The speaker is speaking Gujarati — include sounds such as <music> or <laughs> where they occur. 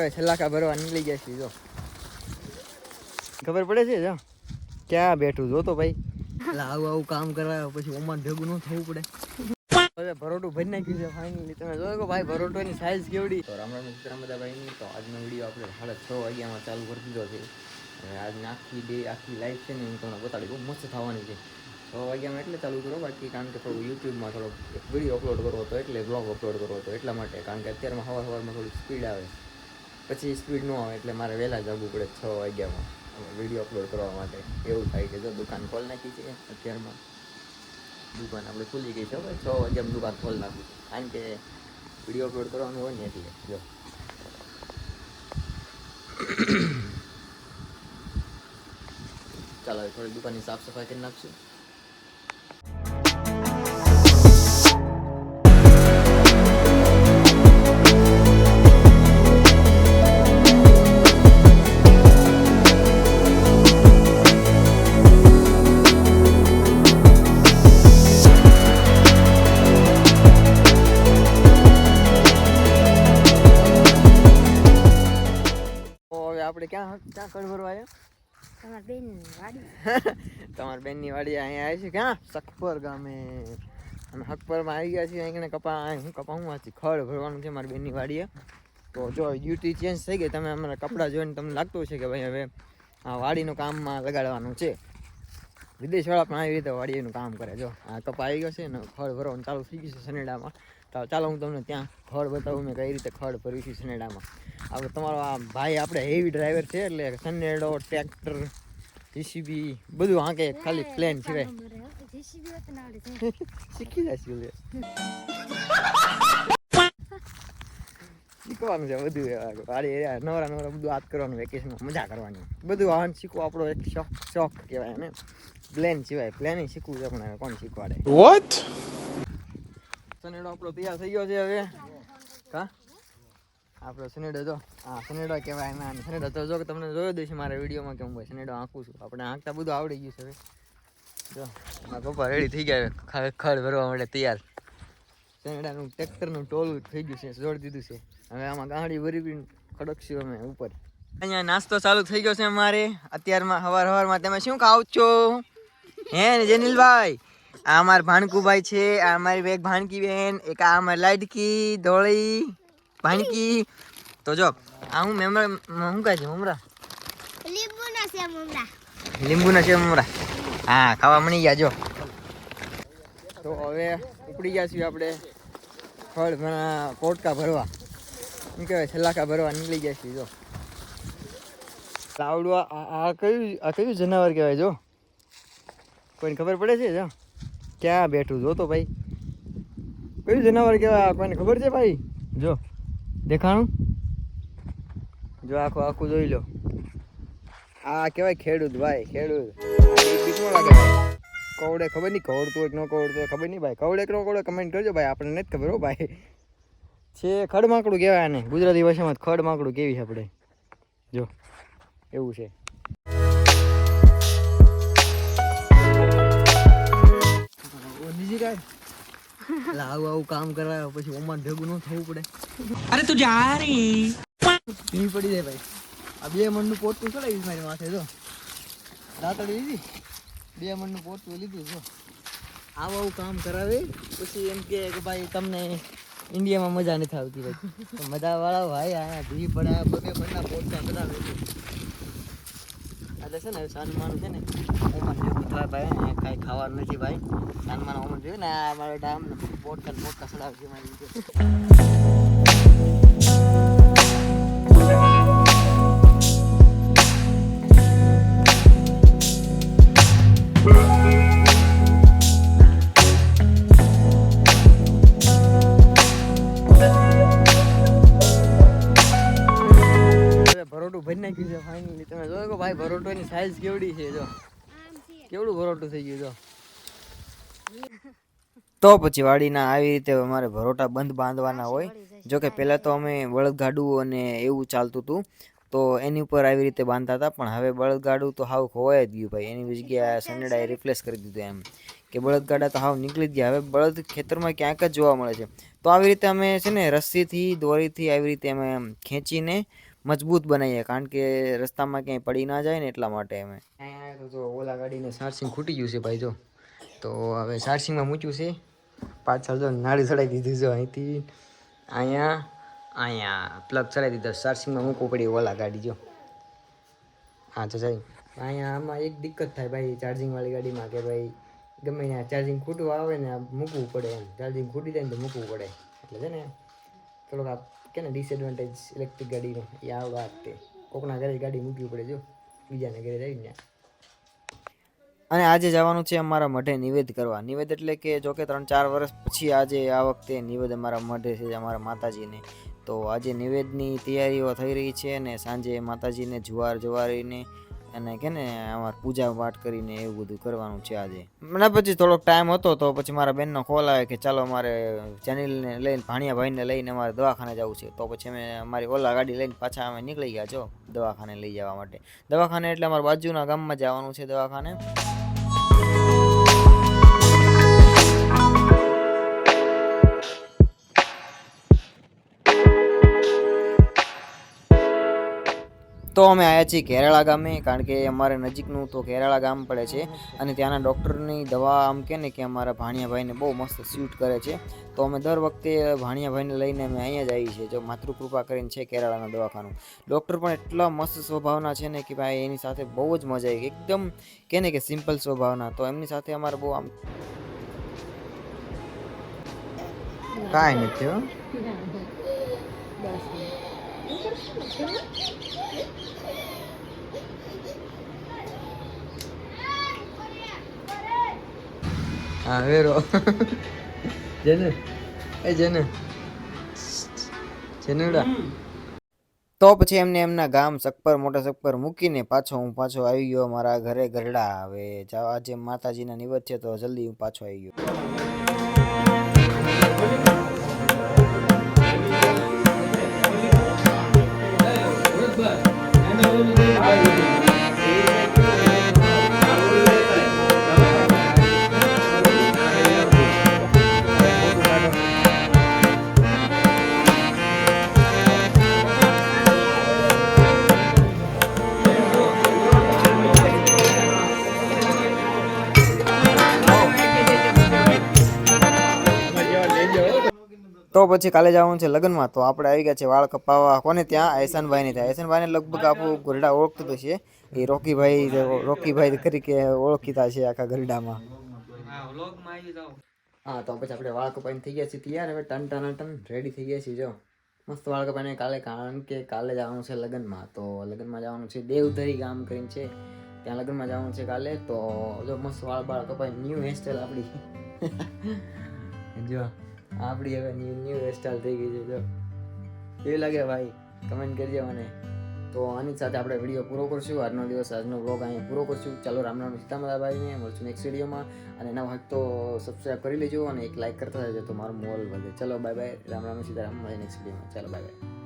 હવે છલાકા ભરવા નીકળી ગયા છીએ, જો. ખબર પડે છે, જો. ક્યાં બેઠું જો તો ભાઈ. એટલે આવું આવું કામ કરવા પછી ઓમાં ભેગું ન થવું પડે. હવે ભરોટું ભરી નાખ્યું છે ફાઇનલી તમે જોયો ભાઈ, ભરોટોની સાઇઝ કેવડી? તો રામ રામ મિત્ર ભાઈની તો આજનો વીડિયો આપણે સાડા છ વાગ્યામાં ચાલુ કરી દીધો છે. અને આજની આખી ડે આખી લાઈફ છે ને હું તમને બતાડી બહુ મસ્ત થવાની છે. છ વાગ્યામાં એટલે ચાલુ કરો, બાકી કારણ કે થોડું યુટ્યુબમાં થોડો વીડિયો અપલોડ કરવો હતો, એટલે બ્લોગ અપલોડ કરવો હતો એટલા માટે. કારણ કે અત્યારમાં સવાર સવારમાં થોડી સ્પીડ આવે. પછી સ્પીડ ન આવે એટલે મારે વહેલા જવું પડે છ વાગ્યામાં. વીડિયો અપલોડ કરવા માટે. એવું થાય છે જો દુકાન ખોલ નાખી છે અત્યારમાં. દુકાન આપણે ખુલી ગઈ છે હવે છ વાગ્યામાં દુકાન ખોલ નાખું કારણ કે વીડિયો અપલોડ કરવાનું હોય ને એટલે. જો. ચાલો થોડી દુકાનની સાફ સફાઈ કરી નાખશું. ક્યાં કણ ભરવા આવ્યા? તમારા બેન વાડી. <laughs> તમારી બેનની વાડી અહીંયા આવી છે ક્યાં? સખપર ગામે. અમે હકપરમાં આવી ગયા છીએ અહીં કપા હું કપા હું વાંચી ખડ ભરવાનું છે મારી બેનની વાડીએ. તો જો ડ્યુટી ચેન્જ થઈ ગઈ. તમે અમારા કપડાં જોઈને તમને લાગતું છે કે ભાઈ હવે આ વાડીનું કામમાં લગાડવાનું છે. વિદેશવાળા પણ આવી રીતે વાડીનું કામ કરે. જો આ કપા આવી ગયો છે ને ખળ ભરવાનું ચાલુ થઈ ગયું છે સનેડામાં તો ચાલો હું તમને ત્યાં ખડ બતાવું મેં કઈ રીતે ખડ ભર્યું છે સનેડામાં આપણે તમારો આ ભાઈ આપણે હેવી ડ્રાઈવર છે એટલે સનેડો ટ્રેક્ટર જીસીબી બધું આંકે ખાલી પ્લેન સિવાય. જેસીબી હોત ને આવડે <laughs> છે શીખી જશે લે શીખવાનું છે બધું વાળી એરિયા નવરા નવરા બધું હાથ કરવાનું વેકેશનમાં મજા કરવાની. બધું વાહન શીખવું આપણો એક શોખ શોખ કહેવાય ને પ્લેન સિવાય પ્લેનિંગ શીખવું છે પણ કોણ શીખવાડે? What? સનેડો આપણો તૈયાર થઈ ગયો છે હવે. કા? આપણો સનેડો જો હા સનેડો કહેવાય, એમાં સનેડો તો જો તમને જોયો દઈશ મારા વિડીયોમાં કે હું ભાઈ સનેડો આંકું છું. આપણે આંકતા બધું આવડી ગયું છે હવે. જો, મારા પપ્પા રેડી થઈ ગયા હવે ખડ ભરવા માટે તૈયાર. સનેડાનું ટ્રેક્ટરનું ટોલું થઈ ગયું છે, જોડી દીધું છે. હવે આમાં ગાડી ભરી ખડકશું અમે ઉપર. અહીંયા નાસ્તો ચાલુ થઈ ગયો છે અમારે. અત્યારમાં હવાર હવારમાં તમે શું ખાવ છો? હે જેનિલભાઈ? આ અમાર ભાણકુભાઈ છે આ અમારી બેગ ભાણકી બેન એક આ અમારી લાડકી ધોળી ભાણકી. તો જો આ હું મેમરા શું કહે છે મમરા? લીંબુ ના છે મમરા. લીંબુના છે મમરા. હા ખાવા મળી ગયા જો. તો હવે ઉપડી ગયા છીએ આપણે ફળ પોટકા ભરવા. શું કહેવાય છલાકા ભરવા નીકળી ગયા છીએ જો. આવડું આ આ કયું આ કયું જનાવર કહેવાય જો? કોઈને ખબર પડે છે જો? ક્યાં બેઠું? જો તો ભાઈ. કયું જનાવર કહેવાય કોઈને ખબર છે ભાઈ? જો. દેખાણું? જો આખું આખું જોઈ લો. આ કહેવાય ખેડૂત ભાઈ, ખેડૂત. કવડે ખબર નહીં, કવડતું હોય કે ન કવડતું ખબર નહીં ભાઈ. કવડે કે ન કવડે કમેન્ટ કરજો ભાઈ, આપણને નથી ખબર હો ભાઈ. છે ખડમાકડું કહેવાય આને. ગુજરાતી ભાષામાં ખડમાકડું કેવી છે આપણે? જો. એવું છે. આવું આવું કામ કરાય પછી ઓમાં ભેગું ન થવું ભાઈ. માથે જો. દાંતડી લીધી? બે મણનું પોટલું લીધું જો. આવું આવું કામ કરાવે પછી એમ કે ભાઈ તમને ઇન્ડિયામાં મજા નથી આવતી ભાઈ. મજાવાળા ભાઈ આયા ભી પડ્યા બબે પડા પોટલા એટલે છે ને સન્માન છે ને ઓમાં જેવું થાય ભાઈ કાંઈ ખાવાનું નથી ભાઈ. સન્માન ઓમાં જોયું ને, આ મારે ડામ પોટકા પોટકા ચડાવશે મારી ભરોટું ભરી નાખ્યું છે ફાઇનલી તમે જોયો કે ભાઈ ભરોટોની સાઈઝ કેવડી છે જો. કેવડું ભરોટું થઈ ગયું જો. તો પછી વાડીના આવી રીતે અમારે ભરોટા બંધ બાંધવાના હોય. જો કે પહેલાં તો અમે બળદગાડું અને એવું ચાલતું હતું. તો એની ઉપર આવી રીતે બાંધતા હતા પણ હવે બળદગાડું તો હાવ ખોવાઈ જ ગયું ભાઈ. એની જગ્યાએ સનેડાએ રિપ્લેસ કરી દીધું એમ. કે બળદગાડા તો હાવ નીકળી જ ગયા. હવે બળદ ખેતરમાં ક્યાંક જ જોવા મળે છે. તો આવી રીતે અમે છે ને રસ્સીથી દોરીથી આવી રીતે અમે ખેંચીને મજબૂત બનાવીએ કારણ કે રસ્તામાં ક્યાંય પડી ના જાય ને એટલા માટે અમે. અહીંયા જો ઓલા ગાડીને સારસિંગ ખૂટી ગયું છે ભાઈ જો. તો હવે સારસિંગમાં મૂક્યું છે. પાછળ જો નાળી ચડાવી દીધું છે અહીંથી. અહીંયા અહીંયા પ્લગ ચડાવી દીધો. સારસિંગમાં મૂકવું પડી ઓલા ગાડી જો. હા, તો સાહેબ અહીંયા આમાં એક દિક્કત થાય ભાઈ ચાર્જિંગ વાળી ગાડીમાં કે ભાઈ ગમે ત્યાં ચાર્જિંગ ખૂટવું આવે ને મૂકવું પડે એમ. ચાર્જિંગ ખૂટી જાય ને તો મૂકવું પડે. એટલે છે ને, થોડોક આ કે ડિસએડવાન્ટેજ ઇલેક્ટ્રિક ગાડીનો એ આ વાત તે કોકના ઘરે ગાડી મૂકવી પડે જો, બીજાના ઘરે ત્યાં. અને આજે જવાનું છે અમારા મઢે નિવેદ કરવા. નિવેદ એટલે કે જો કે ત્રણ ચાર વર્ષ પછી આજે આ વખતે નિવેદ અમારા મઢે છે, અમારા માતાજીને. તો આજે નિવેદની તૈયારીઓ થઈ રહી છે અને સાંજે માતાજીને જુવાર જવારીને અને કે ને અમારે પૂજા પાઠ કરીને એવું બધું કરવાનું છે આજે. મને પછી થોડોક ટાઈમ હતો તો પછી મારા બેનનો કોલ આવે કે ચાલો અમારે ચેનલને લઈને ભાણિયા ભાઈને લઈને અમારે દવાખાને જવું છે. તો પછી અમે અમારી ઓલા ગાડી લઈને પાછા અમે નીકળી ગયા છો દવાખાને લઈ જવા માટે. દવાખાને એટલે અમારા બાજુના ગામમાં જવાનું છે દવાખાને. તો અમે આવ્યા છીએ કેરાળા ગામે, કારણ કે અમારે નજીકનું તો કેરાળા ગામ પડે છે. અને ત્યાંના ડૉક્ટરની દવા આમ કે ને કે અમારા ભાણિયાભાઈને બહુ મસ્ત સ્યુટ કરે છે. તો અમે દર વખતે ભાણિયાભાઈને લઈને અમે અહીંયા જ આવીએ છીએ, જો માતૃકૃપા કરીને છે કેરાળાના દવાખાનું. ડૉક્ટર પણ એટલા મસ્ત સ્વભાવના છે ને કે ભાઈ એની સાથે બહુ જ મજા આવી. એકદમ કે ને કે સિમ્પલ સ્વભાવના. તો એમની સાથે અમારે બહુ આમ કાંઈ નથી હો વેરો. જેને. એ જેને. જેનેડા. તો પછી એમને એમના ગામ સકપર મોટા સકપર મૂકીને પાછો હું પાછો આવી ગયો મારા ઘરે ગરડા હવે આજે માતાજીના નિવત છે તો જલ્દી હું પાછો આવી ગયો. પછી કાલે જવાનું છે લગ્નમાં. તો આપણે આવી ગયા છે વાળ કપાવવા. કોને ત્યાં? એહસાનભાઈને ત્યાં. એહસાનભાઈને લગભગ આપણું ગરડા ઓળખતું છે. એ રોકીભાઈ રોકીભાઈ તરીકે ઓળખીતા છે આખા ગરડામાં. હા, તો પછી આપણે વાળ કપાઈને થઈ ગયા છીએ તૈયાર. હવે ટન ટન ટન રેડી થઈ ગયા છીએ, જો. મસ્ત વાળ કપાઈને કાલે કારણ કે કાલે જવાનું છે લગ્નમાં. તો લગ્નમાં જવાનું છે દેવધરી ગામ કરીને છે. ત્યાં લગ્નમાં જવાનું છે કાલે. તો જો મસ્ત વાળ બાળ કપાઈ ન્યૂ હેરસ્ટાઈલ આપણી. <laughs> જો. આપણી હવે ન્યૂ ન્યૂ હેરસ્ટાઈલ થઈ ગઈ છે, જો. કેવી લાગે ભાઈ? કમેન્ટ કરજો મને. તો આની સાથે આપણે વીડિયો પૂરો કરશું. આજનો દિવસ, આજનો બ્લોગ અહીંયા પૂરો કરશું. ચાલો રામ રામ સીતામાતાભાઈને મળશું નેક્સ્ટ વિડીયોમાં અને એના હોય તો સબસ્ક્રાઈબ કરી લેજો અને એક લાઇક કરતા રહેજો તો મારું મોલ વધે. ચલો બાય બાય રામ રામ, સીતારામ મળે નેક્સ્ટ વિડીયોમાં ચાલો બાય બાય